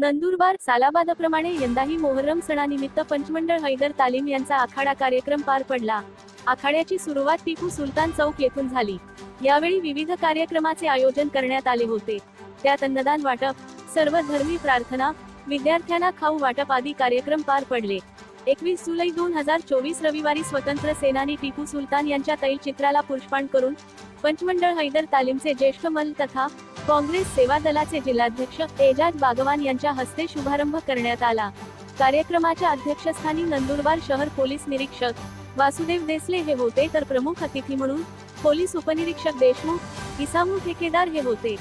नंदुरबार सालाबादप्रमाणे यंदाही मोहर्रम सणानिमित्त पंचमंडळ हैदर तालीम यांचा आखाडा कार्यक्रम पार पडला. आखाड्याची सुरुवात टिपू सुलतान चौक येथून झाली. यावेळी विविध कार्यक्रमाचे आयोजन करण्यात आले होते. त्यात अन्नदान वाटप सर्व धर्मी प्रार्थना विद्यार्थ्यांना खाऊ वाटप आदी कार्यक्रम पार पडले. एकवीस जुलै दोन हजार चोवीस रविवारी स्वतंत्र सेनानी टिपू सुलतान यांच्या तैलचित्राला पुष्पाण करून पंचमंडळ हैदर तालीमचे ज्येष्ठ मल तथा काँग्रेस सेवा दलाचे जिल्हाध्यक्ष एजाज बागवान यांच्या हस्ते शुभारंभ करण्यात आला. कार्यक्रमाच्या अध्यक्षस्थानी नंदुरबार शहर पोलीस निरीक्षक वासुदेव देसले हे होते तर प्रमुख अतिथी म्हणून पोलीस उपनिरीक्षक देशमुख इसामू ठेकेदार हे होते.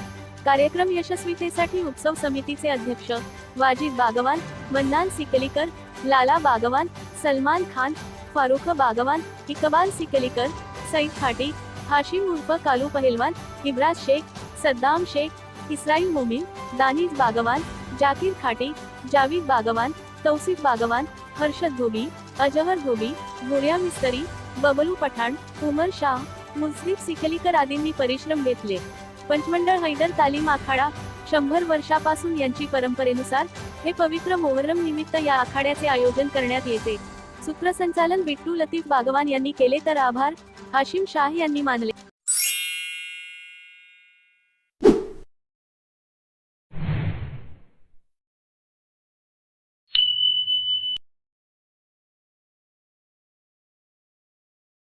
कार्यक्रम यशस्वीतेसाठी उत्सव समितीचे अध्यक्ष वाजिद बागवान मन्नान सिकलीकर लाला बागवान सलमान खान फारुख बागवान इकबाल सिकलीकर सईद खाटी हाशिम उर्फ कालू पहेलवान इब्राज शेख सद्दाम शेख इस्राईल मोमीन दानिज बागवान जाकीर खाटी जावीद बागवान तौसिफ बागवान हर्षद धोबी अजहर धोबी गुर्या मिस्तरी बबलू पठाण उमर शाह मुस्लिफ सिखलीकर आदींनी परिश्रम घेतले. पंचमंडळ हैदर तालीम आखाडा शंभर वर्षापासून यांची परंपरेनुसार हे पवित्र मोहरम निमित्त या आखाड्याचे आयोजन करण्यात येते. सूत्रसंचालन बिट्टू लतीफ बागवान यांनी केले तर आभार. हाशिम शाह यांनी मानले.